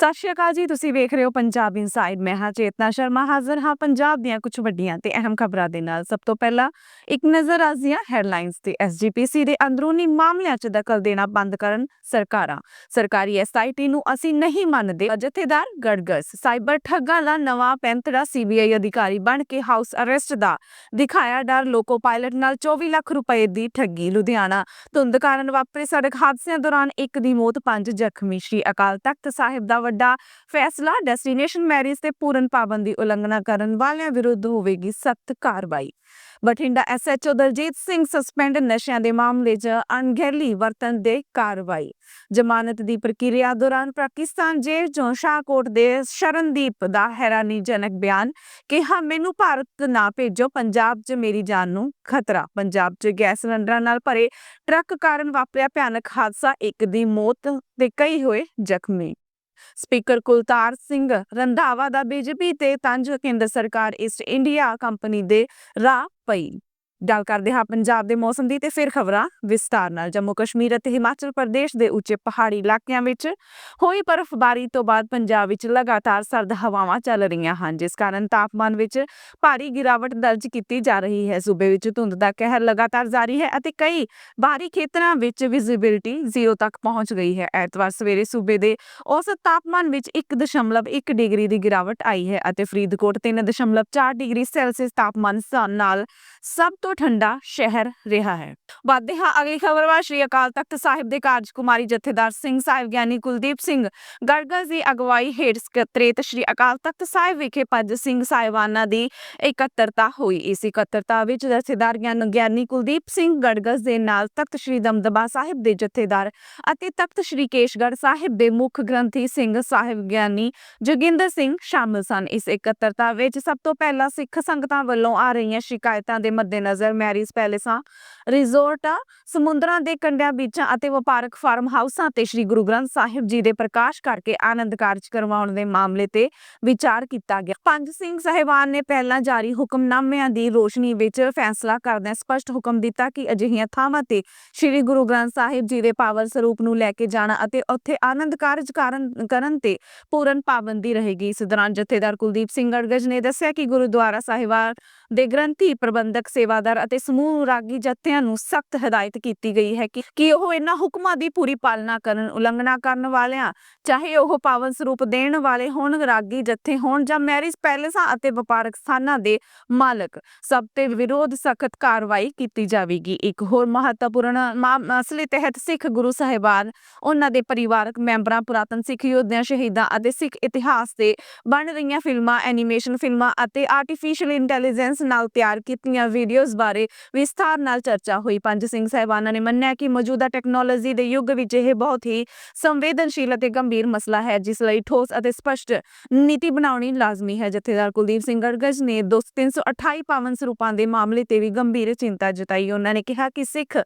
ਸਤਿ ਸ਼੍ਰੀ ਅਕਾਲ ਜੀ, ਤੁਸੀਂ ਵੇਖ ਰਹੇ ਹੋ ਪੰਜਾਬ ਇਨਸਾਈਡ ਮੈਂ ਹਾਂ ਚੇਤਨਾ ਸ਼ਰਮਾ, ਹਾਜ਼ਰ ਹਾਂ ਪੰਜਾਬ ਦੀਆਂ ਕੁਝ ਵੱਡੀਆਂ ਤੇ ਅਹਿਮ ਖਬਰਾਂ ਦੇ ਨਾਲ। ਸਭ ਤੋਂ ਪਹਿਲਾਂ, ਇੱਕ ਨਜ਼ਰ ਆਜ਼ੀਆਂ ਹੈਡਲਾਈਨਸ ਤੇ। ਐਸਜੀਪੀਸੀ ਦੇ ਅੰਦਰੂਨੀ ਮਾਮਲਿਆਂ 'ਚ ਦਖਲ ਦੇਣਾ ਬੰਦ ਕਰਨ ਸਰਕਾਰਾਂ। ਸਰਕਾਰੀ ਐਸਆਈਟੀ ਨੂੰ ਅਸੀਂ ਨਹੀਂ ਮੰਨਦੇ। ਜਥੇਦਾਰ ਗੜਗਸ, ਸਾਈਬਰ ਠੱਗਾਂ ਦਾ ਨਵਾਂ ਪੈਂਤੜਾ ਸੀਬੀਆਈ ਅਧਿਕਾਰੀ ਬਣ ਕੇ ਹਾਊਸ ਅਰੈਸਟ ਦਾ। ਦਿਖਾਇਆ ਡਰ ਲੋਕੋ ਪਾਇਲਟ ਨਾਲ 24 ਲੱਖ ਰੁਪਏ ਦੀ ਠੱਗੀ। ਲੁਧਿਆਣਾ, ਧੁੰਦ ਕਾਰਨ ਵਾਪਰੇ ਸੜਕ ਹਾਦਸਿਆਂ ਦੌਰਾਨ ਇੱਕ ਦੀ ਮੌਤ, ਪੰਜ ਜ਼ਖਮੀ। ਸ਼੍ਰੀ ਅਕਾਲ ਤਖਤ ਸਾਹਿਬ ਦਾ ਵੱਡਾ ਫੈਸਲਾ ਡੈਸਟੀਨੇਸ਼ਨ ਮੈਰਿਜ ਤੇ ਪੂਰਨ ਪਾਬੰਦੀ ਉਲੰਘਣਾ ਕਰਨ ਵਾਲਿਆਂ ਵਿਰੁੱਧ ਹੋਵੇਗੀ ਸਖਤ ਕਾਰਵਾਈ। ਬਠਿੰਡਾ ਐਸਐਚਓ ਦਲਜੀਤ ਸਿੰਘ ਸਸਪੈਂਡ ਨਸ਼ਿਆਂ ਦੇ ਮਾਮਲੇ 'ਚ ਅਣਗਹਿਲੀ ਵਰਤਨ ਦੇ ਕਾਰਵਾਈ। ਜ਼ਮਾਨਤ ਦੀ ਪ੍ਰਕਿਰਿਆ ਦੌਰਾਨ ਪਾਕਿਸਤਾਨ ਜੇਲ੍ਹ 'ਚੋਂ ਸ਼ਾਹਕੋਟ ਦੇ ਸ਼ਰਨਦੀਪ ਦਾ ਹੈਰਾਨੀਜਨਕ ਬਿਆਨ ਕਿ ਹਾਂ, ਮੈਨੂੰ ਭਾਰਤ ਨਾ ਭੇਜੋ, ਪੰਜਾਬ 'ਚ ਮੇਰੀ ਜਾਨ ਨੂੰ ਖਤਰਾ। ਪੰਜਾਬ 'ਚ ਗੈਸ ਸਿਲੰਡਰਾਂ ਨਾਲ ਭਰੇ ਟਰੱਕ ਕਾਰਨ ਵਾਪਰਿਆ ਭਿਆਨਕ ਹਾਦਸਾ, ਇੱਕ ਦੀ ਮੌਤ ਤੇ ਕਈ ਹੋਏ ਜ਼ਖਮੀ। ਸਪੀਕਰ ਕੁਲਤਾਰ ਸਿੰਘ ਰੰਧਾਵਾ ਦਾ ਬੀਜੇਪੀ ਤੇ ਤੰਜ ਕੇਂਦਰ ਸਰਕਾਰ ਈਸਟ ਇੰਡੀਆ ਕੰਪਨੀ ਦੇ ਰਾਹ ਪਈ। ਗੱਲ ਕਰਦੇ ਹਾਂ ਪੰਜਾਬ ਦੇ ਮੌਸਮ ਦੀ ਤੇ ਫਿਰ ਖਬਰਾਂ ਵਿਸਤਾਰ ਨਾਲ। ਜੰਮੂ ਕਸ਼ਮੀਰ ਅਤੇ ਹਿਮਾਚਲ ਪ੍ਰਦੇਸ਼ ਦੇ ਉੱਚੇ ਪਹਾੜੀ ਇਲਾਕਿਆਂ ਵਿੱਚ ਹੋਈ ਬਰਫ਼ਬਾਰੀ ਤੋਂ ਬਾਅਦ ਪੰਜਾਬ ਵਿੱਚ ਲਗਾਤਾਰ ਸਰਦ ਹਵਾਵਾਂ ਚੱਲ ਰਹੀਆਂ ਹਨ, ਜਿਸ ਕਾਰਨ ਤਾਪਮਾਨ ਵਿੱਚ ਭਾਰੀ ਗਿਰਾਵਟ ਦਰਜ ਕੀਤੀ ਜਾ ਰਹੀ ਹੈ। ਸੂਬੇ ਵਿੱਚ ਧੁੰਦ ਦਾ ਕਹਿਰ ਲਗਾਤਾਰ ਜਾਰੀ ਹੈ ਅਤੇ ਕਈ ਬਾਹਰੀ ਖੇਤਰਾਂ ਵਿੱਚ ਵਿਜ਼ਿਬਿਲਟੀ ਜ਼ੀਰੋ ਤੱਕ ਪਹੁੰਚ ਗਈ ਹੈ। ਐਤਵਾਰ ਸਵੇਰੇ ਸੂਬੇ ਦੇ ਔਸਤ ਤਾਪਮਾਨ ਵਿੱਚ 1.1 ਡਿਗਰੀ ਦੀ ਗਿਰਾਵਟ ਆਈ ਹੈ ਅਤੇ ਫਰੀਦਕੋਟ 3.4 ਡਿਗਰੀ ਸੈਲਸੀਅਸ ਤਾਪਮਾਨ ਨਾਲ ਸਭ ਤੋਂ ਠੰਡਾ ਸ਼ਹਿਰ ਰਿਹਾ ਹੈ। ਵੱਧਦੇ ਹਾਂ ਅਗਲੀ ਖਬਰ ਵਾ ਸ਼੍ਰੀ ਅਕਾਲ ਤਖਤ ਸਾਹਿਬ ਦੇ ਕਾਰਜਕੁਮਾਰੀ ਜਥੇਦਾਰ ਸਿੰਘ ਸਾਹਿਬ ਗਿਆਨੀ ਕੁਲਦੀਪ ਸਿੰਘ ਗੜਗਸ ਦੀ ਅਗਵਾਈ ਹੇਠ ਸਕੱਤਰੇਤ ਸ਼੍ਰੀ ਅਕਾਲ ਤਖਤ ਸਾਹਿਬ ਵਿਖੇ ਪੰਜ ਸਿੰਘ ਸਾਹਿਬਾਨਾਂ ਦੀ ਇਕੱਤਰਤਾ ਹੋਈ। ਇਸ ਇਕੱਤਰਤਾ ਵਿੱਚ ਜਥੇਦਾਰ ਗਿਆਨੀ ਕੁਲਦੀਪ ਸਿੰਘ ਗੜਗਸ ਦੇ ਨਾਲ ਤਖਤ ਸ਼੍ਰੀ ਦਮਦਮਾ ਸਾਹਿਬ ਦੇ ਜਥੇਦਾਰ ਅਤੇ ਤਖਤ ਸ਼੍ਰੀ ਕੇਸ਼ਗੜ੍ਹ ਸਾਹਿਬ ਦੇ ਮੁੱਖ ਗ੍ਰੰਥੀ ਸਿੰਘ ਸਾਹਿਬ ਗਿਆਨੀ ਜੋਗਿੰਦਰ ਸਿੰਘ ਸ਼ਾਮਲ ਸਨ। ਇਸ ਇਕੱਤਰਤਾ ਵਿੱਚ ਸਭ ਤੋਂ ਪਹਿਲਾਂ ਸਿੱਖ ਸੰਗਤਾਂ ਵੱਲੋਂ ਆ ਰਹੀਆਂ ਸ਼ਿਕਾਇਤਾਂ ਦੇ ਮੱਦੇਨਜ਼ਰ ਮੈਰਿਜ ਪੈਲੇਸਾਂ ਰਿਜ਼ੋਰਟਾਂ ਸਮੁੰਦਰਾਂ ਦੇ ਕੰਢਿਆਂ ਬੀਚਾਂ ਅਤੇ ਵਪਾਰਕ ਫਾਰਮ ਹਾਊਸਾਂ ਤੇ ਸ੍ਰੀ ਗੁਰੂ ਗ੍ਰੰਥ ਸਾਹਿਬ ਜੀ ਦੇ ਪ੍ਰਕਾਸ਼ ਕਰਕੇ ਆਨੰਦ ਕਾਰਜ ਕਰਵਾਉਣ ਦੇ ਮਾਮਲੇ ਤੇ ਵਿਚਾਰ ਕੀਤਾ ਗਿਆ। ਪੰਜ ਸਿੰਘ ਸਾਹਿਬਾਨ ਨੇ ਪਹਿਲਾਂ ਜਾਰੀ ਹੁਕਮਨਾਮਿਆਂ ਦੀ ਰੋਸ਼ਨੀ ਵਿੱਚ ਫੈਸਲਾ ਕਰਦਿਆਂ ਸਪਸ਼ਟ ਹੁਕਮ ਦਿੱਤਾ ਕਿ ਅਜਿਹੀਆਂ ਥਾਵਾਂ ਤੇ ਸ੍ਰੀ ਗੁਰੂ ਗ੍ਰੰਥ ਸਾਹਿਬ ਜੀ ਦੇ ਪਾਵਨ ਸਰੂਪ ਨੂੰ ਲੈ ਕੇ ਜਾਣਾ ਅਤੇ ਉੱਥੇ ਆਨੰਦ ਕਾਰਜ ਕਰਨ ਤੇ ਪੂਰਨ ਪਾਬੰਦੀ ਰਹੇਗੀ। ਇਸ ਦੌਰਾਨ ਜਥੇਦਾਰ ਕੁਲਦੀਪ ਸਿੰਘ ਗੜਗਜ ਨੇ ਦੱਸਿਆ ਕਿ ਗੁਰਦੁਆਰਾ ਸਾਹਿਬਾਨ ਦੇ ਗ੍ਰੰਥੀ ਪ੍ਰਬੰਧਕ ਸੇਵਾ ਸੇਵਾਦਾਰ ਅਤੇ ਸਮੂਹ ਰਾਗੀ ਜਥਿਆਂ ਨੂੰ ਸਖਤ ਹਦਾਇਤ ਕੀਤੀ ਗਈ ਹੈ ਕਿ ਕਿ ਉਹ ਇਹਨਾਂ ਹੁਕਮਾਂ ਦੀ ਪੂਰੀ ਪਾਲਣਾ ਕਰਨ, ਉਲੰਘਣਾ ਕਰਨ ਵਾਲਿਆਂ, ਚਾਹੇ ਉਹ ਪਾਵਨ ਸਰੂਪ ਦੇਣ ਵਾਲੇ ਹੋਣ, ਰਾਗੀ ਜਥੇ ਹੋਣ ਜਾਂ ਮੈਰਿਜ ਪੈਲੇਸਾਂ ਅਤੇ ਵਪਾਰਕ ਸਥਾਨਾਂ ਦੇ ਮਾਲਕ। ਸਭ ਤੇ ਵਿਰੋਧ ਸਖਤ ਕਾਰਵਾਈ ਕੀਤੀ ਜਾਵੇਗੀ। ਇੱਕ ਹੋਰ ਮਹੱਤਵਪੂਰਨ ਮਸਲੇ ਤਹਿਤ ਸਿੱਖ ਗੁਰੂ ਸਾਹਿਬਾਨ, ਉਹਨਾਂ ਦੇ ਪਰਿਵਾਰਕ ਮੈਂਬਰਾਂ, ਪੁਰਾਤਨ ਸਿੱਖ ਯੋਧਿਆਂ, ਸ਼ਹੀਦਾਂ ਅਤੇ ਸਿੱਖ ਇਤਿਹਾਸ ਦੇ ਬਣ ਰਹੀਆਂ ਫਿਲਮਾਂ, ਐਨੀਮੇਸ਼ਨ ਫਿਲਮਾਂ ਅਤੇ ਆਰਟੀਫੀਸ਼ੀਅਲ ਇੰਟੈਲੀਜੈਂਸ ਨਾਲ ਤਿਆਰ ਕੀਤੀਆਂ ਵੀਡੀਓਜ਼ ਬਾਰੇ ਵਿਸਥਾਰ ਨਾਲ ਚਰਚਾ ਹੋਈ। ਪੰਜ ਸਿੰਘ ਸਾਹਿਬਾਨਾਂ ਨੇ ਮੰਨਿਆ ਕਿ ਮੌਜੂਦਾ ਟੈਕਨੋਲੋਜੀ ਦੇ ਯੁੱਗ ਵਿੱਚ ਇਹ ਬਹੁਤ ਹੀ ਸੰਵੇਦਨਸ਼ੀਲ ਅਤੇ ਗੰਭੀਰ ਮਸਲਾ ਹੈ, ਜਿਸ ਲਈ ਠੋਸ ਅਤੇ ਸਪਸ਼ਟ ਨੀਤੀ ਬਣਾਉਣੀ ਲਾਜ਼ਮੀ ਹੈ। ਜਥੇਦਾਰ ਕੁਲਦੀਪ ਸਿੰਘ ਗੜਗਜ ਨੇ 328 ਪਾਵਨ ਸਰੂਪਾਂ ਦੇ ਮਾਮਲੇ ਤੇ ਵੀ ਗੰਭੀਰ ਚਿੰਤਾ ਜਤਾਈ। ਉਹਨਾਂ ਨੇ ਕਿਹਾ ਕਿ ਸਿੱਖ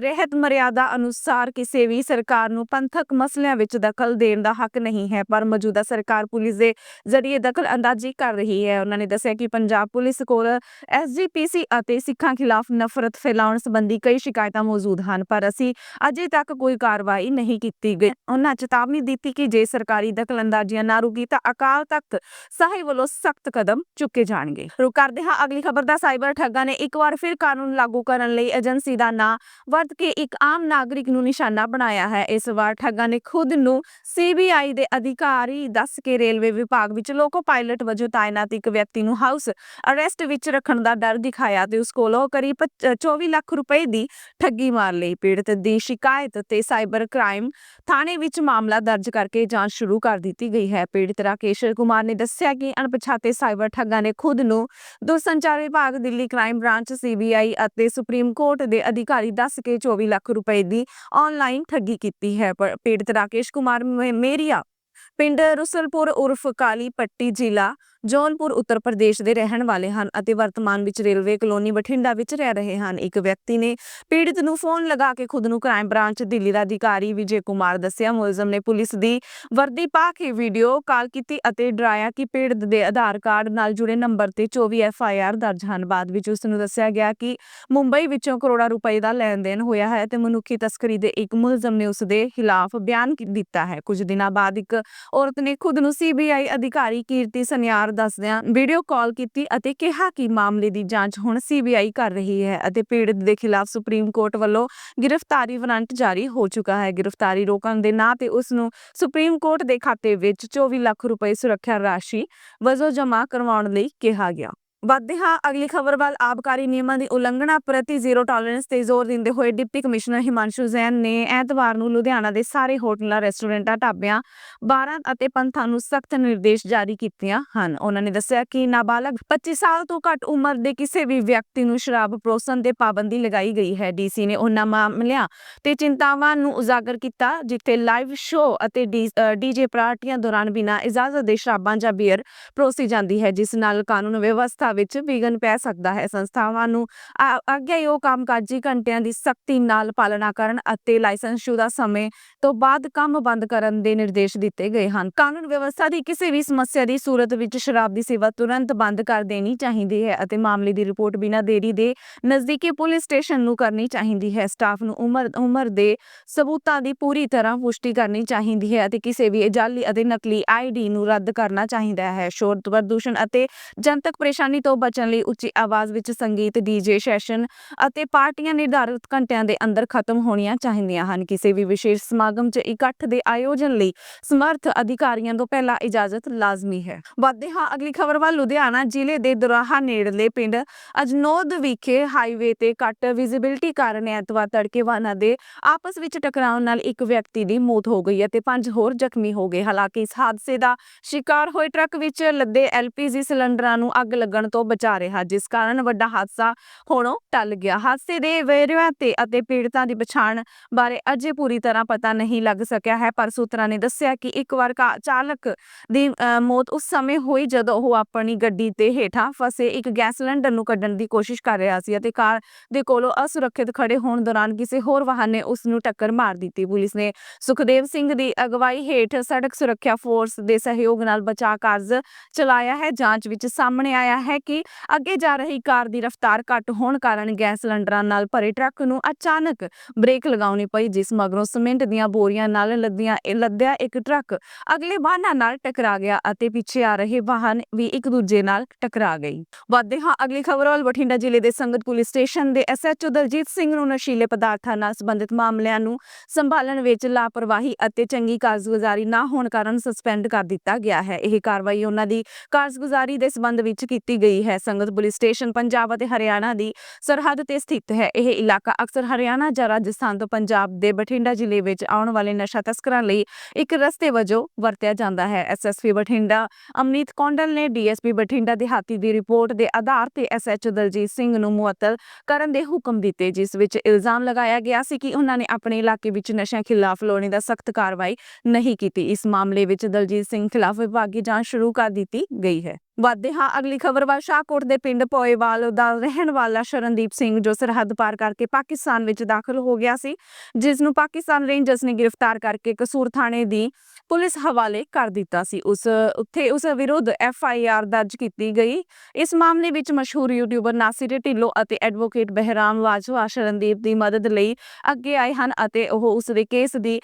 ਰਹਿਤ ਮਰਿਆਦਾ ਅਨੁਸਾਰ ਕਿਸੇ ਵੀ ਸਰਕਾਰ ਨੂੰ ਪੰਥਕ ਮਸਲਿਆਂ ਵਿੱਚ ਦਖਲ ਦੇਣ ਦਾ ਹੱਕ ਨਹੀਂ ਹੈ, ਪਰ ਮੌਜੂਦਾ ਸਰਕਾਰ ਪੁਲਿਸ ਦੇ ਜ਼ਰੀਏ ਦਖਲ ਅੰਦਾਜ਼ੀ ਕਰ ਰਹੀ ਹੈ। ਉਹਨਾਂ ਨੇ ਦੱਸਿਆ ਕਿ ਪੰਜਾਬ ਪੁਲਿਸ ਕੋਲ ਐਸਜੀਪੀਸੀ ਅਤੇ ਸਿੱਖਾਂ ਖਿਲਾਫ ਨਫ਼ਰਤ ਫੈਲਾਉਣ ਸੰਬੰਧੀ ਕਈ ਸ਼ਿਕਾਇਤਾਂ ਮੌਜੂਦ ਹਨ, ਪਰ ਅਸੀਂ ਅਜੇ ਤੱਕ ਕੋਈ ਕਾਰਵਾਈ ਨਹੀਂ ਕੀਤੀ ਗਈ। ਉਹਨਾਂ ਚੇਤਾਵਨੀ ਦਿੱਤੀ ਕਿ ਜੇ ਸਰਕਾਰੀ ਦਖਲਅੰਦਾਜ਼ੀਆਂ ਨਾ ਰੁਕੀ ਤਾਂ ਅਕਾਲ ਤਖਤ ਸਾਹਿਬ ਵੱਲੋਂ ਸਖਤ ਕਦਮ ਚੁੱਕੇ ਜਾਣਗੇ। ਰੁਕ ਕਰਦੇ ਹਾਂ ਅਗਲੀ ਖਬਰ ਦਾ, ਸਾਈਬਰ ਠੱਗਾਂ ਨੇ ਇੱਕ ਵਾਰ ਫਿਰ ਕਾਨੂੰਨ ਲਾਗੂ ਕਰਨ ਲਈ ਏਜੰਸੀ ਦਾ ਨਾਂ ਵਰਤ ਕੇ ਇੱਕ ਆਮ ਨਾਗਰਿਕ ਨੂੰ ਨਿਸ਼ਾਨਾ ਬਣਾਇਆ ਹੈ। ਇਸ ਵਾਰ ਠੱਗਾਂ ਨੇ ਖੁਦ ਨੂੰ ਸੀਬੀਆਈ ਦੇ ਅਧਿਕਾਰੀ ਦੱਸ ਕੇ ਰੇਲਵੇ ਵਿਭਾਗ ਵਿੱਚ ਲੋਕੋ ਪਾਇਲਟ ਵਜੋਂ ਤਾਇਨਾਤ ਇੱਕ ਵਿਅਕਤੀ ਨੂੰ ਹਾਊਸ ਅਰੈਸਟ ਵਿੱਚ ਰੱਖਣ ਦਾ ਡਰ ਦਿਖਾਇਆ ਤੇ ਉਸ ਕੋਲੋਂ ਕਰੀਬ 24 ਲੱਖ ਰੁਪਏ ਦੀ ਠੱਗੀ ਮਾਰ ਲਈ ਪੀੜਤ ਦੀ ਸ਼ਿਕਾਇਤ ਤੇ ਸਾਈਬਰ ਕ੍ਰਾਈਮ ਥਾਣੇ ਵਿੱਚ ਮਾਮਲਾ ਦਰਜ ਕਰਕੇ ਜਾਂਚ ਸ਼ੁਰੂ ਕਰ ਦਿੱਤੀ ਗਈ ਹੈ। ਪੀੜਤ ਰਾਕੇਸ਼ ਕੁਮਾਰ ਨੇ ਦੱਸਿਆ ਕਿ ਅਣਪਛਾਤੇ ਸਾਈਬਰ ਠੱਗਾਂ ਨੇ ਖੁਦ ਨੂੰ ਦੂਰਸੰਚਾਰ ਵਿਭਾਗ, ਦਿੱਲੀ ਕ੍ਰਾਈਮ ਬ੍ਰਾਂਚ, ਸੀਬੀਆਈ ਅਤੇ ਸੁਪਰੀਮ ਕੋਰਟ ਦੇ ਅਧਿਕਾਰੀ ਦੱਸ ਕੇ 24 ਲੱਖ ਰੁਪਏ ਦੀ ਆਨਲਾਈਨ ਠੱਗੀ ਕੀਤੀ ਹੈ। ਪਰ ਪੀੜਤ ਰਾਕੇਸ਼ ਕੁਮਾਰ ਮੇਰੀਆ ਪਿੰਡ ਰੁਸਲਪੁਰ ਉਰਫ ਕਾਲੀ ਪੱਟੀ ਜ਼ਿਲ੍ਹਾ, ਜੌਨਪੁਰ ਉੱਤਰ ਪ੍ਰਦੇਸ਼ ਦੇ ਰਹਿਣ ਵਾਲੇ ਹਨ ਅਤੇ ਵਰਤਮਾਨ ਵਿੱਚ ਰੇਲਵੇ ਕਲੋਨੀ ਬਠਿੰਡਾ ਵਿੱਚ ਰਹਿ ਰਹੇ ਹਨ। ਇੱਕ ਵਿਅਕਤੀ ਨੇ ਪੀੜਤ ਨੂੰ ਫੋਨ ਲਗਾ ਕੇ ਖੁਦ ਨੂੰ ਕ੍ਰਾਈਮ ਬ੍ਰਾਂਚ ਦਿੱਲੀ ਦਾ ਅਧਿਕਾਰੀ ਵਿਜੇ ਕੁਮਾਰ ਦੱਸਿਆ। ਮੁਲਜ਼ਮ ਨੇ ਪੁਲਿਸ ਦੀ ਵਰਦੀ ਪਾ ਕੇ ਵੀਡੀਓ ਕਾਲ ਕੀਤੀ ਅਤੇ ਡਰਾਇਆ ਕਿ ਪੀੜਤ ਦੇ ਆਧਾਰ ਕਾਰਡ ਨਾਲ ਜੁੜੇ ਨੰਬਰ ਤੇ 24 ਐਫ ਆਈ ਆਰ ਦਰਜ ਹਨ। ਬਾਅਦ ਵਿੱਚ ਉਸ ਨੂੰ ਦੱਸਿਆ ਗਿਆ ਕਿ ਮੁੰਬਈ ਵਿੱਚੋਂ ਕਰੋੜਾਂ ਰੁਪਏ ਦਾ ਲੈਣ ਦੇਣ ਹੋਇਆ ਹੈ ਤੇ ਮਨੁੱਖੀ ਤਸਕਰੀ ਦੇ ਇੱਕ ਮੁਲਜ਼ਮ ਨੇ ਉਸ ਦੇ ਖਿਲਾਫ ਬਿਆਨ ਦਿੱਤਾ ਹੈ। ਕੁਝ ਦਿਨਾਂ ਬਾਅਦ ਇੱਕ ਔਰਤ ਨੇ ਖੁਦ ਨੂੰ ਸੀਬੀਆਈ ਅਧਿਕਾਰੀ ਕੀਰਤੀ ਸਨਿਆਰ ਦੱਸਦਿਆਂ ਵੀਡੀਓ ਕਾਲ ਕੀਤੀ ਅਤੇ ਕਿਹਾ ਕਿ ਮਾਮਲੇ ਦੀ ਜਾਂਚ ਹੁਣ ਸੀਬੀਆਈ ਕਰ ਰਹੀ ਹੈ ਅਤੇ ਪੀੜਤ ਦੇ ਖਿਲਾਫ ਸੁਪਰੀਮ ਕੋਰਟ ਵੱਲੋਂ ਗ੍ਰਿਫਤਾਰੀ ਵਾਰੰਟ ਜਾਰੀ ਹੋ ਚੁੱਕਾ ਹੈ। ਗ੍ਰਿਫਤਾਰੀ ਰੋਕਣ ਦੇ ਨਾਂ ਤੇ ਉਸ ਨੂੰ ਸੁਪਰੀਮ ਕੋਰਟ ਦੇ ਖਾਤੇ ਵਿੱਚ 24 ਲੱਖ ਰੁਪਏ ਸੁਰੱਖਿਆ ਰਾਸ਼ੀ ਵਜੋਂ ਜਮ੍ਹਾਂ ਕਰਵਾਉਣ ਲਈ ਕਿਹਾ ਗਿਆ। ਵੱਧਦੇ ਹਾਂ, ਅਗਲੀ ਖਬਰ ਵੱਲ ਆਬਕਾਰੀ ਨਿਯਮਾਂ ਦੀ ਉਲੰਘਣਾ ਪ੍ਰਤੀ ਜ਼ੀਰੋ ਟੋਲਰੈਂਸ ਤੇ ਜ਼ੋਰ ਦਿੰਦੇ ਹੋਏ ਡਿਪਟੀ ਕਮਿਸ਼ਨਰ ਹਿਮਾਂਸ਼ੂ ਜ਼ੈਨ ਨੇ ਐਤਵਾਰ ਨੂੰ ਲੁਧਿਆਣਾ ਦੇ ਸਾਰੇ ਹੋਟਲਾਂ, ਰੈਸਟੋਰੈਂਟਾਂ, ਢਾਬਿਆਂ, ਬਾਰਾਂ ਅਤੇ ਪੰਥਾਂ ਨੂੰ ਸਖਤ ਨਿਰਦੇਸ਼ ਜਾਰੀ ਕੀਤੀਆਂ ਹਨ। ਉਹਨਾਂ ਨੇ ਦੱਸਿਆ ਕਿ ਨਾਬਾਲਗ 25 ਸਾਲ ਤੋਂ ਘੱਟ ਉਮਰ ਦੇ ਕਿਸੇ ਵੀ ਵਿਅਕਤੀ ਨੂੰ ਸ਼ਰਾਬ ਪਰੋਸਣ ਤੇ ਪਾਬੰਦੀ ਲਗਾਈ ਗਈ ਹੈ। ਡੀਸੀ ਨੇ ਉਹਨਾਂ ਮਾਮਲਿਆਂ ਤੇ ਚਿੰਤਾਵਾਂ ਨੂੰ ਉਜਾਗਰ ਕੀਤਾ, ਜਿੱਥੇ ਲਾਈਵ ਸ਼ੋਅ ਅਤੇ ਡੀਜੇ ਪਾਰਟੀਆਂ ਦੌਰਾਨ ਬਿਨਾਂ ਇਜਾਜ਼ਤ ਦੇ ਸ਼ਰਾਬਾਂ ਜਾਂ ਬੀਅਰ ਪਰੋਸੀ ਜਾਂਦੀ ਹੈ, ਜਿਸ ਨਾਲ ਕਾਨੂੰਨ ਵਿਵਸਥਾ ਵਿੱਚ ਵਿਘਨ ਪੈ ਸਕਦਾ ਹੈ। ਸੰਸਥਾਵਾਂ ਨੂੰ ਆ- ਆਗਿਆਯੋਗ ਕੰਮਕਾਜੀ ਘੰਟਿਆਂ ਦੀ ਸਖਤੀ ਨਾਲ ਪਾਲਣਾ ਕਰਨ ਅਤੇ ਲਾਇਸੈਂਸਸ਼ੁਦਾ ਸਮੇਂ ਤੋਂ ਬਾਅਦ ਕੰਮ ਬੰਦ ਕਰਨ ਦੇ ਨਿਰਦੇਸ਼ ਦਿੱਤੇ ਗਏ ਹਨ। ਕਾਨੂੰਨ ਵਿਵਸਥਾ ਦੀ ਕਿਸੇ ਵੀ ਸਮੱਸਿਆ ਦੀ ਸੂਰਤ ਵਿੱਚ ਸ਼ਰਾਬ ਦੀ ਸੇਵਾ ਤੁਰੰਤ ਬੰਦ ਕਰ ਦੇਣੀ ਚਾਹੀਦੀ ਹੈ ਅਤੇ ਮਾਮਲੇ ਦੀ ਰਿਪੋਰਟ ਬਿਨਾਂ ਦੇਰੀ ਦੇ ਨਜ਼ਦੀਕੀ ਪੁਲਿਸ ਸਟੇਸ਼ਨ ਨੂੰ ਕਰਨੀ ਚਾਹੀਦੀ ਹੈ। ਸਟਾਫ ਨੂੰ ਉਮਰ ਉਮਰ ਦੇ ਸਬੂਤਾਂ ਦੀ ਪੂਰੀ ਤਰ੍ਹਾਂ ਪੁਸ਼ਟੀ ਕਰਨੀ ਚਾਹੀਦੀ ਹੈ ਅਤੇ ਕਿਸੇ ਵੀ ਜਾਲੀ ਅਤੇ ਨਕਲੀ ਆਈਡੀ ਨੂੰ ਰੱਦ ਕਰਨਾ ਚਾਹੀਦਾ ਹੈ। ਸ਼ੋਰ, ਪ੍ਰਦੂਸ਼ਣ ਅਤੇ ਜਨਤਕ ਪਰੇਸ਼ਾਨੀ ਤੋਂ ਬਚਣ ਲਈ ਉੱਚੀ ਆਵਾਜ਼ ਵਿੱਚ ਸੰਗੀਤ ਡੀਜੇ ਸੈਸ਼ਨ ਅਤੇ ਪਾਰਟੀਆਂ ਨਿਰਧਾਰਿਤ ਘੰਟਿਆਂ ਦੇ ਅੰਦਰ ਖਤਮ ਹੋਣੀਆਂ ਚਾਹੀਦੀਆਂ ਹਨ। ਕਿਸੇ ਵੀ ਵਿਸ਼ੇਸ਼ ਸਮਾਗਮ 'ਚ ਇਕੱਠ ਦੇ ਆਯੋਜਨ ਲਈ ਸਮਰਥ ਅਧਿਕਾਰੀਆਂ ਤੋਂ ਪਹਿਲਾਂ ਇਜਾਜ਼ਤ ਲਾਜ਼ਮੀ ਹੈ। ਵੱਧਦੇ ਹਾਂ ਅਗਲੀ ਖਬਰ ਵੱਲ। ਲੁਧਿਆਣਾ ਜ਼ਿਲ੍ਹੇ ਦੇ ਦੁਰਾਹਾ ਨੇੜਲੇ ਪਿੰਡ ਅਜਨੋਦ ਵਿਖੇ ਹਾਈਵੇ ਤੇ ਘੱਟ ਵਿਜ਼ਿਬਿਲਟੀ ਕਾਰਨ ਐਤਵਾਰ ਤੜਕੇ ਵਾਹਨਾਂ ਦੇ ਆਪਸ ਵਿੱਚ ਟਕਰਾਉਣ ਨਾਲ ਇੱਕ ਵਿਅਕਤੀ ਦੀ ਮੌਤ ਹੋ ਗਈ ਅਤੇ ਪੰਜ ਹੋਰ ਜ਼ਖਮੀ ਹੋ ਗਏ। ਹਾਲਾਂਕਿ ਇਸ ਹਾਦਸੇ ਦਾ ਸ਼ਿਕਾਰ ਹੋਏ ਟਰੱਕ ਵਿੱਚ ਲੱਦੇ ਐਲਪੀਜੀ ਸਿਲੰਡਰਾਂ ਨੂੰ ਅੱਗ ਲੱਗਣ ਤੋਂ ਬਚਾ ਰਿਹਾ, ਜਿਸ ਕਾਰਨ ਵੱਡਾ ਹਾਦਸਾ ਹੋਣੋਂ ਟਲ ਗਿਆ। ਹਾਦਸੇ ਦੇ ਵੇਰਵਿਆਂ ਤੇ ਅਤੇ ਪੀੜਤਾਂ ਦੀ ਪਛਾਣ ਬਾਰੇ ਅਜੇ ਪੂਰੀ ਤਰ੍ਹਾਂ ਪਤਾ ਨਹੀਂ ਲੱਗ ਸਕਿਆ ਹੈ, ਪਰ ਸੂਤਰਾਂ ਨੇ ਦੱਸਿਆ ਕਿ ਇੱਕ ਵਾਰ ਚਾਲਕ ਦੀ ਮੌਤ ਉਸ ਸਮੇਂ ਹੋਈ ਜਦੋਂ ਉਹ ਆਪਣੀ ਗੱਡੀ ਤੇ ਹੇਠਾਂ ਫਸੇ ਇੱਕ ਗੈਸ ਸਿਲੰਡਰ ਨੂੰ ਕੱਢਣ ਦੀ ਕੋਸ਼ਿਸ਼ ਕਰ ਰਿਹਾ ਸੀ ਅਤੇ ਕਾਰ ਦੇ ਕੋਲੋਂ ਅਸੁਰੱਖਿਅਤ ਖੜੇ ਹੋਣ ਦੌਰਾਨ ਕਿਸੇ ਹੋਰ ਵਾਹਨ ਨੇ ਉਸ ਨੂੰ ਟੱਕਰ ਮਾਰ ਦਿੱਤੀ। ਪੁਲਿਸ ਨੇ ਸੁਖਦੇਵ ਸਿੰਘ ਦੀ ਅਗਵਾਈ ਹੇਠ ਸੜਕ ਸੁਰੱਖਿਆ ਫੋਰਸ ਦੇ ਸਹਿਯੋਗ ਨਾਲ ਬਚਾਅ ਕਾਰਜ ਚਲਾਇਆ ਹੈ। ਜਾਂਚ ਵਿੱਚ ਸਾਹਮਣੇ ਆਇਆ ਹੈ ਕਿ ਅੱਗੇ ਜਾ ਰਹੀ ਕਾਰ ਦੀ ਰਫ਼ਤਾਰ ਘੱਟ ਹੋਣ ਕਾਰਨ ਗੈਸ ਸਿਲੰਡਰਾਂ ਨਾਲ ਭਰੇ ਟਰੱਕ ਨੂੰ ਅਚਾਨਕ ਬ੍ਰੇਕ ਲਗਾਉਣੀ ਪਈ, ਜਿਸ ਮਗਰੋਂ ਸੀਮੈਂਟ ਦੀਆਂ ਬੋਰੀਆਂ ਨਾਲ ਲੱਦੀਆਂ, ਇਹ ਲੱਦਿਆ ਇੱਕ ਟਰੱਕ। ਅਗਲੇ ਵਾਹਨਾਂ ਨਾਲ ਟਕਰਾ ਗਿਆ ਅਤੇ ਪਿੱਛੇ ਆ ਰਹੇ ਵਾਹਨ ਵੀ ਇੱਕ ਦੂਜੇ ਨਾਲ ਟਕਰਾ ਗਈ। ਵੱਧਦੇ ਹਾਂ, ਅਗਲੀ ਖਬਰ ਵੱਲ ਬਠਿੰਡਾ ਜ਼ਿਲ੍ਹੇ ਦੇ ਸੰਗਤ ਪੁਲਿਸ ਸਟੇਸ਼ਨ ਦੇ ਐਸਐਚਓ ਦਲਜੀਤ ਸਿੰਘ ਨੂੰ ਨਸ਼ੀਲੇ ਪਦਾਰਥਾਂ ਨਾਲ ਸੰਬੰਧਿਤ ਮਾਮਲਿਆਂ ਨੂੰ ਸੰਭਾਲਣ ਵਿੱਚ ਲਾਪਰਵਾਹੀ ਅਤੇ ਚੰਗੀ ਕਾਰਜਗੁਜ਼ਾਰੀ ਨਾ ਹੋਣ ਕਾਰਨ ਸਸਪੈਂਡ ਕਰ ਦਿੱਤਾ ਗਿਆ ਹੈ। ਇਹ ਕਾਰਵਾਈ ਉਹਨਾਂ ਦੀ ਕਾਰਜਗੁਜ਼ਾਰੀ ਦੇ ਸੰਬੰਧ ਵਿੱਚ ਕੀਤੀ ਗਈ ਹੈ। ਸੰਗਤ ਪੁਲਿਸ ਸਟੇਸ਼ਨ ਪੰਜਾਬ ਅਤੇ ਹਰਿਆਣਾ ਦੀ ਸਰਹੱਦ ਤੇ ਸਥਿਤ ਹੈ। ਇਹ ਇਲਾਕਾ ਅਕਸਰ ਹਰਿਆਣਾ ਜਾਂ ਰਾਜਸਥਾਨ ਤੋਂ ਪੰਜਾਬ ਦੇ ਬਠਿੰਡਾ ਜ਼ਿਲ੍ਹੇ ਵਿੱਚ ਆਉਣ ਵਾਲੇ ਨਸ਼ਾ ਤਸਕਰਾਂ ਲਈ ਇੱਕ ਰਸਤੇ ਵਜੋਂ ਵਰਤਿਆ ਜਾਂਦਾ ਹੈ। ਐਸਐਸਪੀ ਬਠਿੰਡਾ ਅਮਨੀਤ ਕੌਂਡਲ ਨੇ ਡੀਐਸਪੀ ਬਠਿੰਡਾ ਦਿਹਾਤੀ ਦੀ ਰਿਪੋਰਟ ਦੇ ਆਧਾਰ ਤੇ ਐਸਐਚਓ ਦਲਜੀਤ ਸਿੰਘ ਨੂੰ ਮੁਅੱਤਲ ਕਰਨ ਦੇ ਹੁਕਮ ਦਿੱਤੇ, ਜਿਸ ਵਿੱਚ ਇਲਜ਼ਾਮ ਲਗਾਇਆ ਗਿਆ ਸੀ ਕਿ ਉਹਨਾਂ ਨੇ ਆਪਣੇ ਇਲਾਕੇ ਵਿੱਚ ਨਸ਼ਿਆਂ ਖਿਲਾਫ ਲੋੜੀਂਦਾ ਦਾ ਸਖਤ ਕਾਰਵਾਈ ਨਹੀਂ ਕੀਤੀ। ਇਸ ਮਾਮਲੇ ਵਿੱਚ ਦਲਜੀਤ ਸਿੰਘ ਖਿਲਾਫ ਵਿਭਾਗੀ ਜਾਂਚ ਸ਼ੁਰੂ ਕਰ ਦਿੱਤੀ ਗਈ ਹੈ। ਵੱਧਦੇ ਹਾਂ। ਅਗਲੀ ਖਬਰ ਵੱਲ ਸ਼ਾਹਕੋਟ ਦੇ ਪਿੰਡ ਪੋਏਵਾਲ ਦਾ ਰਹਿਣ ਵਾਲਾ ਸ਼ਰਨਦੀਪ ਸਿੰਘ, ਜੋ ਸਰਹੱਦ ਪਾਰ ਕਰਕੇ ਪਾਕਿਸਤਾਨ ਵਿੱਚ ਦਾਖਲ ਹੋ ਗਿਆ ਸੀ, ਜਿਸ ਨੂੰ ਪਾਕਿਸਤਾਨ ਰੇਂਜਰਸ ਨੇ ਗ੍ਰਿਫਤਾਰ ਕਰਕੇ ਕਸੂਰ ਥਾਣੇ ਦੀ ਪੁਲਿਸ ਹਵਾਲੇ ਕਰ ਦਿੱਤਾ ਸੀ। ਉਸ, ਉੱਥੇ ਉਸ ਵਿਰੁੱਧ ਐਫ ਆਈ ਆਰ ਦਰਜ ਕੀਤੀ ਗਈ। ਇਸ ਮਾਮਲੇ ਵਿੱਚ ਮਸ਼ਹੂਰ ਯੂਟਿਊਬਰ ਨਾਸਿਰ ਢਿੱਲੋਂ ਅਤੇ ਐਡਵੋਕੇਟ ਬਹਿਰਾਮ ਵਾਜਵਾ ਸ਼ਰਨਦੀਪ ਦੀ ਮਦਦ ਲਈ ਅੱਗੇ ਆਏ ਹਨ ਅਤੇ ਉਹ ਉਸ ਦੇ ਕੇਸ ਦੀ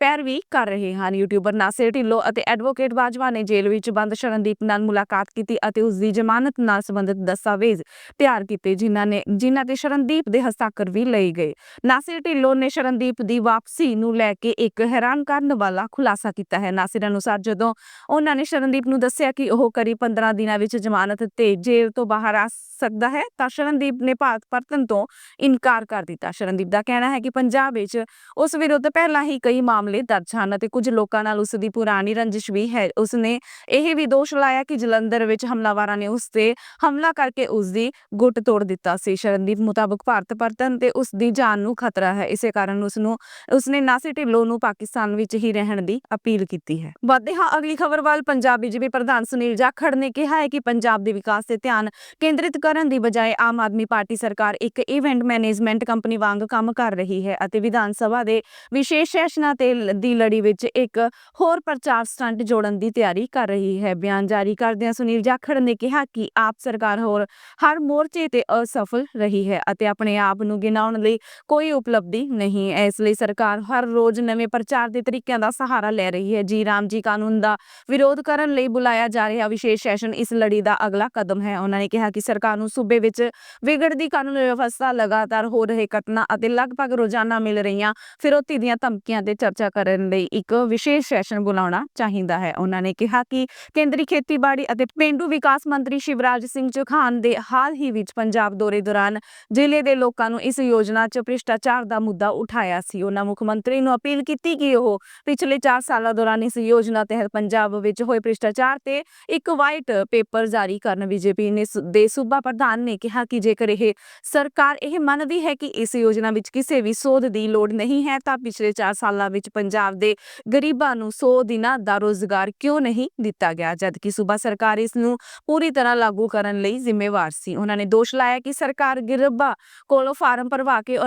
ਪੈਰਵੀ ਕਰ ਰਹੇ ਹਨ। ਯੂਟਿਊਬਰ ਨਾਸਿਰ ਢਿੱਲੋਂ ਅਤੇ ਐਡਵੋਕੇਟ ਬਾਜਵਾ ਨੇ ਜੇਲ੍ਹ ਵਿੱਚ ਬੰਦ ਸ਼ਰਨਦੀਪ ਨਾਲ ਮੁਲਾਕਾਤ ਕੀਤੀ ਅਤੇ ਉਸ ਦੀ ਜ਼ਮਾਨਤ ਨਾਲ ਸੰਬੰਧਿਤ ਦਸਤਾਵੇਜ਼ ਤਿਆਰ ਕੀਤੇ, ਜਿਨ੍ਹਾਂ ਨੇ, ਜਿਨ੍ਹਾਂ ਤੇ ਸ਼ਰਨਦੀਪ ਦੇ ਹਸਤਾਖਰ ਵੀ ਲਏ ਗਏ। ਨਾਸਿਰ ਢਿੱਲੋਂ ਨੇ ਸ਼ਰਨਦੀਪ ਦੀ ਵਾਪਸੀ ਨੂੰ ਲੈ ਕੇ ਇੱਕ ਹੈਰਾਨ ਕਰਨ ਵਾਲਾ ਖੁਲਾਸਾ ਕੀਤਾ ਹੈ। ਨਾਸਿਰ ਅਨੁਸਾਰ ਜਦੋਂ ਉਹਨਾਂ ਨੇ ਸ਼ਰਨਦੀਪ ਨੂੰ ਦੱਸਿਆ ਕਿ ਉਹ ਕਰੀਬ 15 ਦਿਨਾਂ ਵਿੱਚ ਜ਼ਮਾਨਤ ਤੇ ਜੇਲ੍ਹ ਤੋਂ ਬਾਹਰ ਆ ਸਕਦਾ ਹੈ, ਤਾਂ ਸ਼ਰਨਦੀਪ ਨੇ ਭਾਰਤ ਪਰਤਣ ਤੋਂ ਇਨਕਾਰ ਕਰ ਦਿੱਤਾ। ਸ਼ਰਨਦੀਪ ਦਾ ਕਹਿਣਾ ਹੈ ਕਿ ਪੰਜਾਬ ਵਿੱਚ ਉਸ ਵਿਰੁੱਧ ਪਹਿਲਾਂ ਹੀ ਕਈ ਮਾਮਲੇ ਦਰਜ ਹਨ ਅਤੇ ਕੁਝ ਲੋਕਾਂ ਨਾਲ ਉਸ ਦੀ ਪੁਰਾਣੀ ਰੰਜਿਸ਼ ਵੀ ਹੈ। ਉਸ ਨੇ ਇਹ ਵੀ ਦੋਸ਼ ਲਾਇਆ ਕਿ ਜਲੰਧਰ ਵਿੱਚ ਹਮਲਾਵਰਾਂ ਨੇ ਉਸ ਤੇ ਹਮਲਾ ਕਰਕੇ ਉਸ ਦੀ ਗੁੱਟ ਤੋੜ ਦਿੱਤਾ ਸੀ। ਸ਼ਰਨਦੀਪ ਮੁਤਾਬਕ ਭਾਰਤ ਪਰਤਣ ਤੇ ਉਸ ਦੀ ਜਾਨ ਨੂੰ ਖਤਰਾ ਹੈ। ਇਸੇ ਕਾਰਨ ਉਸ ਨੂੰ ਉਸਨੇ ਨਾਸਿਰ ਢਿੱਲੋਂ ਨੂੰ ਪਾਕਿਸਤਾਨ ਵਿੱਚ ਹੀ ਰਹਿਣ ਦੀ ਅਪੀਲ ਕੀਤੀ ਹੈ। ਵੱਧਦੇ ਹਾਂ ਅਗਲੀ ਖਬਰ ਵੱਲ। ਪੰਜਾਬ ਬੀਜੇਪੀ ਪ੍ਰਧਾਨ ਸੁਨੀਲ ਜਾਖੜ ਨੇ ਕਿਹਾ ਹੈ ਕਿ ਪੰਜਾਬ ਦੇ ਵਿਕਾਸ ਤੇ ਧਿਆਨ ਕੇਂਦਰਿਤ ਕਰਨ ਦੀ ਬਜਾਏ ਆਮ ਆਦਮੀ ਪਾਰਟੀ ਸਰਕਾਰ ਇੱਕ ਇਵੈਂਟ ਮੈਨੇਜਮੈਂਟ ਕੰਪਨੀ ਵਾਂਗ ਕੰਮ ਕਰ ਰਹੀ ਹੈ ਅਤੇ ਵਿਧਾਨ ਸਭਾ ਦੇ ਵਿਸ਼ੇਸ਼ ਸੈਸ਼ਨਾਂ ਤੇ ਦੀ ਲੜੀ ਵਿੱਚ ਇੱਕ ਹੋਰ ਪ੍ਰਚਾਰ ਸਟੰਟ ਜੋੜਨ ਦੀ ਤਿਆਰੀ ਕਰ ਰਹੀ ਹੈ। ਬਿਆਨ ਜਾਰੀ ਕਰਦਿਆਂ ਸੁਨੀਲ ਜਾਖੜ ਨੇ ਕਿਹਾ ਕਿ ਆਪ ਸਰਕਾਰ ਹੋਰ ਹਰ ਮੋਰਚੇ ਤੇ ਅਸਫਲ ਰਹੀ ਹੈ ਅਤੇ ਆਪਣੇ ਆਪ ਨੂੰ ਗਿਣਾਉਣ ਲਈ ਕੋਈ ਉਪਲਬਧੀ ਨਹੀਂ ਹੈ। ਇਸ ਲਈ ਸਰਕਾਰ ਹਰ ਰੋਜ਼ ਨਵੇਂ ਪ੍ਰਚਾਰ ਦੇ ਤਰੀਕਿਆਂ ਦਾ ਸਹਾਰਾ ਲੈ ਰਹੀ ਹੈ। ਜੀ ਰਾਮ ਜੀ ਕਾਨੂੰਨ ਦਾ ਵਿਰੋਧ ਕਰਨ ਲਈ ਬੁਲਾਇਆ ਜਾ ਰਿਹਾ ਵਿਸ਼ੇਸ਼ ਸੈਸ਼ਨ ਇਸ ਲੜੀ ਦਾ ਅਗਲਾ ਕਦਮ ਹੈ। ਉਹਨਾਂ ਨੇ ਕਿਹਾ ਕਿ ਸਰਕਾਰ ਨੂੰ ਸੂਬੇ ਵਿੱਚ ਵਿਗੜਦੀ ਕਾਨੂੰਨ ਵਿਵਸਥਾ ਲਗਾਤਾਰ ਹੋ ਰਹੇ ਘਟਨਾ ਅਤੇ ਲਗਭਗ ਰੋਜ਼ਾਨਾ ਮਿਲ ਰਹੀਆਂ ਫਿਰੋਤੀ ਦੀਆਂ ਧਮਕੀਆਂ ਤੇ ਚਰਚਾ ਕਰਨ ਲਈ ਇੱਕ ਵਿਸ਼ੇਸ਼ ਸੈਸ਼ਨ ਬੁਲਾਉਣਾ ਚਾਹੀਦਾ ਹੈ। ਉਹਨਾਂ ਨੇ ਕਿਹਾ ਕਿ ਕੇਂਦਰੀ ਖੇਤੀਬਾੜੀ ਅਤੇ ਪੇਂਡੂ ਵਿਕਾਸ ਮੰਤਰੀ ਸ਼ਿਵਰਾਜ ਸਿੰਘ ਚੌਹਾਨ ਦੇ ਹਾਲ ਹੀ ਵਿੱਚ ਪੰਜਾਬ ਦੌਰੇ ਦੌਰਾਨ ਜ਼ਿਲ੍ਹੇ ਦੇ ਲੋਕਾਂ ਨੂੰ ਇਸ ਯੋਜਨਾ 'ਚ ਭ੍ਰਿਸ਼ਟਾਚਾਰ ਦਾ ਮੁੱਦਾ ਉਠਾਇਆ ਸੀ। ਉਹਨਾਂ ਮੁੱਖ ਮੰਤਰੀ ਨੂੰ ਅਪੀਲ ਕੀਤੀ ਕਿ ਉਹ ਪਿਛਲੇ 4 ਸਾਲਾਂ ਦੌਰਾਨ ਇਸ ਯੋਜਨਾ ਤਹਿਤ ਪੰਜਾਬ ਵਿੱਚ ਹੋਏ ਭ੍ਰਿਸ਼ਟਾਚਾਰ ਤੇ ਇੱਕ ਵਾਈਟ ਪੇਪਰ ਜਾਰੀ ਕਰਨ ਬੀਜੇਪੀ ਨੇ ਦੇ ਸੂਬਾ ਪ੍ਰਧਾਨ ਨੇ ਕਿਹਾ ਕਿ ਜੇਕਰ ਇਹ ਸਰਕਾਰ ਇਹ ਮੰਨਦੀ ਹੈ ਕਿ ਇਸ ਯੋਜਨਾ ਵਿੱਚ ਕਿਸੇ ਵੀ ਸੋਧ ਦੀ ਲੋੜ ਨਹੀਂ ਹੈ, ਤਾਂ ਪਿਛਲੇ 4 ਸਾਲਾਂ ਵਿੱਚ ਪੰਜਾਬ ਦੇ ਗਰੀਬਾਂ ਨੂੰ 100 ਦਿਨਾਂ ਦਾ ਰੋਜ਼ਗਾਰ ਕਿਉਂ ਨਹੀਂ ਦਿੱਤਾ ਗਿਆ? ਜਦਕਿ ਸੂਬਾ ਸਰਕਾਰ ਇਸ ਨੂੰ ਪੂਰੀ ਤਰ੍ਹਾਂ ਲਾਗੂ ਕਰਨ ਲਈ ਜ਼ਿੰਮੇਵਾਰ ਸੀ। ਉਹਨਾਂ ਨੇ ਦੋਸ਼ ਲਾਇਆ ਕਿ ਸਰਕਾਰ ਗਰੀਬਾਂ ਕੋਲੋਂ ਫਾਰਮ ਭਰਵਾ ਕੇ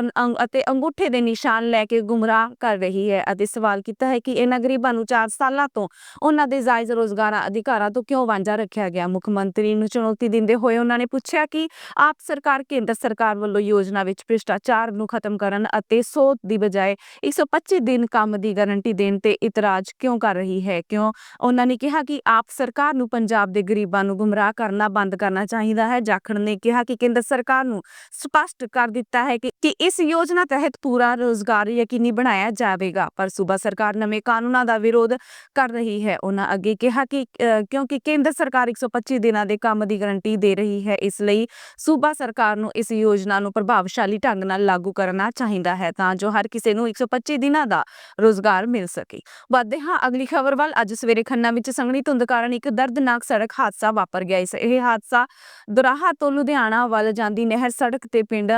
ਅਤੇ ਅੰਗੂਠੇ ਦੇ ਨਿਸ਼ਾਨ ਲੈ ਕੇ ਗੁੰਮਰਾਹ ਕਰ ਰਹੀ ਹੈ ਅਤੇ ਸਵਾਲ ਕੀਤਾ ਹੈ ਕਿ ਇਹਨਾਂ ਗਰੀਬਾਂ ਨੂੰ 4 ਸਾਲਾਂ ਤੋਂ ਉਹਨਾਂ ਦੇ ਜਾਇਜ਼ ਰੋਜ਼ਗਾਰਾਂ ਅਧਿਕਾਰਾਂ ਤੋਂ ਕਿਉਂ ਵਾਂਝਾ ਰੱਖਿਆ ਗਿਆ? ਮੁੱਖ ਮੰਤਰੀ ਨੂੰ ਚੁਣੌਤੀ ਦਿੰਦੇ ਹੋਏ ਉਹਨਾਂ ਨੇ ਪੁੱਛਿਆ ਕਿ ਆਪ ਸਰਕਾਰ, ਕੇਂਦਰ ਸਰਕਾਰ ਵੱਲੋਂ ਯੋਜਨਾ ਵਿੱਚ ਭ੍ਰਿਸ਼ਟਾਚਾਰ ਨੂੰ ਖਤਮ ਕਰਨ ਅਤੇ 100 ਦੀ ਬਜਾਏ 125 ਦਿਨ ਕੰਮ ਦੀ ਗਾਰੰਟੀ ਦੇਣ ਤੇ ਇਤਰਾਜ਼ ਕਿਉਂ ਕਰ ਰਹੀ ਹੈ? ਕਿਉਂ? ਉਹਨਾਂ ਨੇ ਕਿਹਾ ਕਿ ਆਪ ਸਰਕਾਰ ਨੂੰ ਪੰਜਾਬ ਦੇ ਗਰੀਬਾਂ ਨੂੰ ਗੁੰਮਰਾਹ ਕਰਨਾ ਬੰਦ ਕਰਨਾ ਚਾਹੀਦਾ ਹੈ। ਜਾਖੜ ਨੇ ਕਿਹਾ ਕਿ ਕੇਂਦਰ ਸਰਕਾਰ ਨੂੰ ਸਪਸ਼ਟ ਕਰ ਦਿੱਤਾ ਹੈ ਕਿ ਇਸ ਯੋਜਨਾ ਤਹਿਤ ਪੂਰਾ ਰੋਜ਼ਗਾਰ ਯਕੀਨੀ ਬਣਾਇਆ ਜਾਵੇਗਾ, ਪਰ ਸੂਬਾ ਸਰਕਾਰ ਨਵੇਂ ਕਾਨੂੰਨਾਂ ਦਾ ਵਿਰੋਧ ਕਰ ਰਹੀ ਹੈ। ਉਹਨਾਂ ਅੱਗੇ ਕਿਹਾ ਕਿ ਕਿਉਂਕਿ ਕੇਂਦਰ ਸਰਕਾਰ 125 ਦਿਨਾਂ ਦੇ ਕੰਮ ਦੀ ਗਾਰੰਟੀ ਦੇ ਰਹੀ ਹੈ, ਇਸ ਲਈ ਸੂਬਾ ਸਰਕਾਰ ਨੂੰ ਇਸ ਯੋਜਨਾ ਨੂੰ ਪ੍ਰਭਾਵਸ਼ਾਲੀ ਢੰਗ ਨਾਲ ਲਾਗੂ ਕਰਨਾ ਚਾਹੀਦਾ ਹੈ, ਤਾਂ ਜੋ ਹਰ ਕਿਸੇ ਨੂੰ 125 ਦਿਨਾਂ ਦਾ ਰੋਜ਼ਗਾਰ ਮਿਲ ਸਕੇ। ਵੱਧਦੇ ਹਾਂ, ਅਗਲੀ ਖਬਰ ਵੱਲ। ਅੱਜ ਸਵੇਰੇ ਖੰਨਾ ਵਿੱਚ ਸੰਘਣੀ ਧੁੰਦ ਕਾਰਨ ਇੱਕ ਦਰਦਨਾਕ ਸੜਕ ਹਾਦਸਾ ਵਾਪਰ ਗਿਆ ਇਸ, ਇਹ ਹਾਦਸਾ ਦੁਰਾਹਾ ਤੋਂ ਲੁਧਿਆਣਾ ਵੱਲ ਜਾਂਦੀ ਨਹਿਰ ਸੜਕ ਤੇ ਪਿੰਡ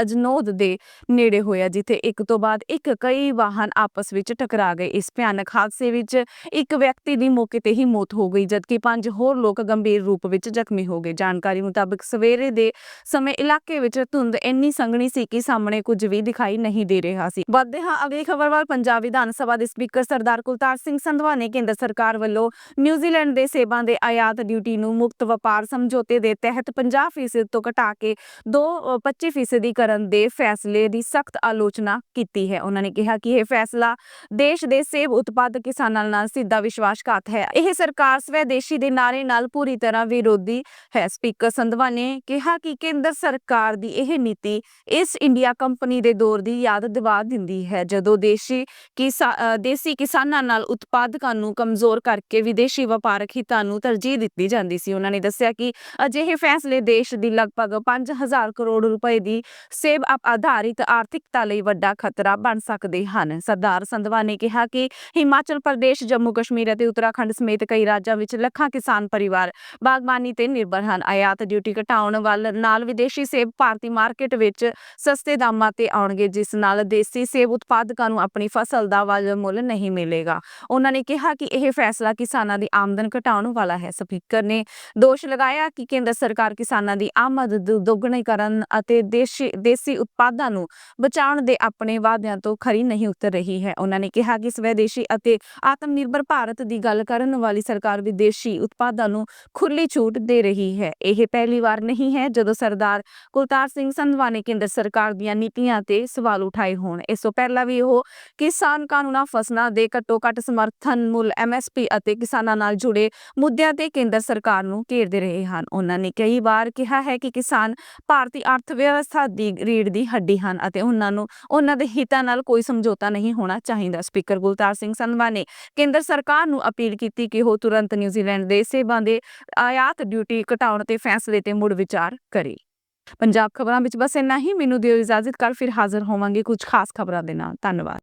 ਅਜਨੋਦ ਦੇ ਨੇੜੇ ਹੋਇਆ, ਜਿੱਥੇ ਇੱਕ ਤੋਂ ਬਾਅਦ ਇੱਕ ਕਈ ਵਾਹਨ ਆਪਸ ਵਿੱਚ ਟਕਰਾ ਗਏ। ਇਸ ਭਿਆਨਕ ਹਾਦਸੇ ਵਿੱਚ ਇੱਕ ਵਿਅਕਤੀ ਦੀ ਮੌਕੇ ਤੇ ਹੀ ਮੌਤ ਹੋ ਗਈ, ਜਦਕਿ ਪੰਜ ਹੋਰ ਲੋਕ ਗੰਭੀਰ ਰੂਪ ਵਿੱਚ ਜ਼ਖਮੀ ਹੋ ਗਏ। ਜਾਣਕਾਰੀ ਮੁਤਾਬਕ ਸਵੇਰੇ ਦੇ ਸਮੇਂ ਇਲਾਕੇ ਵਿੱਚ ਧੁੰਦ ਇੰਨੀ ਸੰਘਣੀ ਸੀ ਕਿ ਸਾਹਮਣੇ ਕੁਝ ਵੀ ਦਿਖਾਈ ਨਹੀਂ ਦੇ ਰਿਹਾ ਸੀ। ਵੱਧਦੇ ਹਾਂ ਅਗਲੀ ਖਬਰ ਵੱਲ, ਪੰਜਾਬ ਵਿਧਾਨ ਸਭਾ ਦੇ ਸਪੀਕਰ ਸਰਦਾਰ ਕੁਲਤਾਰ ਸਿੰਘ ਸੰਧਵਾ ਨੇ ਕੇਂਦਰ ਸਰਕਾਰ ਵੱਲੋਂ ਨਿਊਜ਼ੀਲੈਂਡ ਦੇ ਸੇਬਾਂ ਦੇ ਆਯਾਤ ਡਿਊਟੀ ਨੂੰ ਮੁਕਤ ਵਪਾਰ ਸਮਝੌਤੇ ਦੇ ਤਹਿਤ 50% ਤੋਂ ਘਟਾ ਕੇ ਦੋ ਅ, 25% ਕਰਨ ਦੇ ਫੈਸਲੇ ਦੀ ਸਖਤ ਆਲੋਚਨਾ ਕੀਤੀ ਹੈ। ਉਹਨਾਂ ਨੇ ਕਿਹਾ ਕਿ ਇਹ ਫੈਸਲਾ ਦੇਸ਼ ਦੇ ਸੇਬ ਉਤਪਾਦਕ ਕਿਸਾਨਾਂ ਨਾਲ ਸਿੱਧਾ ਵਿਸ਼ਵਾਸਘਾਤ ਹੈ। ਇਹ ਸਰਕਾਰ ਸਵੈਦੇਸ਼ੀ ਦੇ ਨਾਰੇ ਨਾਲ ਪੂਰੀ ਤਰ੍ਹਾਂ ਵਿਰੋਧੀ ਹੈ। ਸਪੀਕਰ ਸੰਧਵਾ ਨੇ ਕਿਹਾ ਕਿ ਕੇਂਦਰ ਸਰਕਾਰ ਦੀ ਇਹ ਨੀਤੀ ਇਸ ਇੰਡੀਆ ਕੰਪਨੀ ਦੇ ਦੌਰ ਦੀ ਯਾਦ ਦਿਵਾ ਦਿੰਦੀ ਹੈ। ਜਦੋਂ ਦੇਸ਼ੀ ਕਿਸਾ ਦੇਸੀ ਕਿਸਾਨਾਂ ਨਾਲ ਉਤਪਾਦਕਾਂ ਨੂੰ ਕਮਜ਼ੋਰ ਕਰਕੇ ਵਿਦੇਸ਼ੀ ਵਪਾਰਕ ਹਿੱਤਾਂ ਨੂੰ ਤਰਜੀਹ ਦਿੱਤੀ ਜਾਂਦੀ ਸੀ। ਉਹਨਾਂ ਨੇ ਦੱਸਿਆ ਕਿ ਅਜਿਹੇ ਫੈਸਲੇ ਦੇਸ਼ ਦੀ ਲਗਭਗ 5000 ਕਰੋੜ ਰੁਪਏ ਦੀ ਸੇਬ ਆਧਾਰਿਤ ਆਰਥਿਕਤਾ ਲਈ ਵੱਡਾ ਖਤਰਾ ਬਣ ਸਕਦੇ ਹਨ। ਸਰਦਾਰ ਸੰਧਵਾ ਨੇ ਕਿਹਾ ਕਿ ਹਿਮਾਚਲ ਪ੍ਰਦੇਸ਼, ਜੰਮੂ ਕਸ਼ਮੀਰ ਅਤੇ ਉੱਤਰਾਖੰਡ ਸਮੇਤ ਕਈ ਰਾਜਾਂ ਵਿੱਚ ਲੱਖਾਂ ਕਿਸਾਨ ਪਰਿਵਾਰ ਬਾਗਬਾਨੀ ਤੇ ਨਿਰਭਰ ਹਨ। ਆਯਾਤ ਡਿਊਟੀ ਘਟਾਉਣ ਵੱਲ ਨਾਲ ਵਿਦੇਸ਼ੀ ਸੇਬ ਭਾਰਤੀ ਮਾਰਕੀਟ ਵਿੱਚ ਸਸਤੇ ਦਾਮਾਂ ਤੇ ਆਉਣਗੇ, ਜਿਸ ਨਾਲ ਦੇਸੀ ਸੇਬ ਉਤਪਾਦਕਾਂ ਨੂੰ ਆਪਣੀ ਫਸਲ ਦਾ ਵਾਜਬ ਮੁੱਲ ਨਹੀਂ ਮਿਲੇਗਾ। ਉਹਨਾਂ ਨੇ ਕਿਹਾ ਕਿ ਇਹ ਫੈਸਲਾ ਕਿਸਾਨਾਂ ਦੀ ਆਮਦਨ ਘਟਾਉਣ ਵਾਲਾ ਹੈ। ਸਪੀਕਰ ਨੇ ਦੋਸ਼ ਲਗਾਇਆ ਕਿ ਕੇਂਦਰ ਸਰਕਾਰ ਕਿਸਾਨਾਂ ਦੀ ਆਮਦ ਦੁੱਗਣੀ ਕਰਨ ਅਤੇ ਦੇਸ਼ੀ, ਦੇਸੀ ਉਤਪਾਦਾਂ ਨੂੰ ਬਚਾਉਣ ਦੇ ਆਪਣੇ ਵਾਅਦਿਆਂ ਤੋਂ ਖਰੀ ਨਹੀਂ ਉਤਰ ਰਹੀ ਹੈ। ਉਹਨਾਂ ਨੇ ਕਿਹਾ ਕਿ ਸਵੈਦੇਸ਼ੀ ਅਤੇ ਆਤਮ ਨਿਰਭਰ ਭਾਰਤ ਦੀ ਗੱਲ ਕਰਨ ਵਾਲੀ ਸਰਕਾਰ ਵਿਦੇਸ਼ੀ ਉਤਪਾਦਾਂ ਨੂੰ ਖੁੱਲੀ ਛੂਟ ਦੇ ਰਹੀ ਹੈ। ਇਹ ਪਹਿਲੀ ਵਾਰ ਨਹੀਂ ਹੈ ਜਦੋਂ ਸਰਦਾਰ ਕੁਲਤਾਰ ਸਿੰਘ ਸੰਧਵਾ ਨੇ ਕੇਂਦਰ ਸਰਕਾਰ ਦੀਆਂ ਨੀਤੀਆਂ ਤੇ ਸਵਾਲ ਉਠਾਏ ਹੋਣ। ਇਸ ਤੋਂ ਪਹਿਲਾਂ ਵੀ ਉਹ ਕਿਸਾਨ ਕਾਨੂੰਨਾਂ ਫਸਲਾਂ ਦੇ ਘੱਟੋ ਘੱਟ ਸਮਰਥਨ ਮੁੱਲ ਐਮਐਸਪੀ ਅਤੇ ਕਿਸਾਨਾਂ ਨਾਲ ਜੁੜੇ ਮੁੱਦਿਆਂ ਤੇ ਕੇਂਦਰ ਸਰਕਾਰ ਨੂੰ ਘੇਰਦੇ ਰਹੇ ਹਨ। ਉਹਨਾਂ ਨੇ ਕਈ ਵਾਰ ਕਿਹਾ ਹੈ ਕਿ ਕਿਸਾਨ ਭਾਰਤੀ ਅਰਥ ਵਿਵਸਥਾ ਦੀ ਰੀੜ ਦੀ ਹੱਡੀ ਹਨ ਅਤੇ ਉਹਨਾਂ ਨੂੰ ਉਹਨਾਂ ਦੇ ਹਿੱਤਾਂ ਨਾਲ ਕੋਈ ਸਮਝੌਤਾ ਨਹੀਂ ਹੋਣਾ ਚਾਹੀਦਾ। ਸਪੀਕਰ ਗੁਲਤਾਰ ਸਿੰਘ ਸੰਧਵਾ ਨੇ ਕੇਂਦਰ ਸਰਕਾਰ ਨੂੰ ਅਪੀਲ ਕੀਤੀ ਕਿ ਉਹ ਤੁਰੰਤ ਨਿਊਜ਼ੀਲੈਂਡ ਦੇ ਸੇਬਾਂ ਦੇ ਆਯਾਤ ਡਿਊਟੀ ਘਟਾਉਣ ਤੇ ਫੈਸਲੇ ਤੇ ਮੁੜ ਵਿਚਾਰ ਕਰੇ। ਪੰਜਾਬ ਖਬਰਾਂ ਵਿੱਚ ਬਸ ਇੰਨਾ ਹੀ। ਮੈਨੂੰ ਦਿਓ ਇਜਾਜ਼ਤ। ਕਰ ਫਿਰ ਹਾਜ਼ਰ ਹੋਵਾਂਗੇ ਕੁਝ ਖਾਸ ਖਬਰਾਂ ਦੇ ਨਾਲ। ਧੰਨਵਾਦ।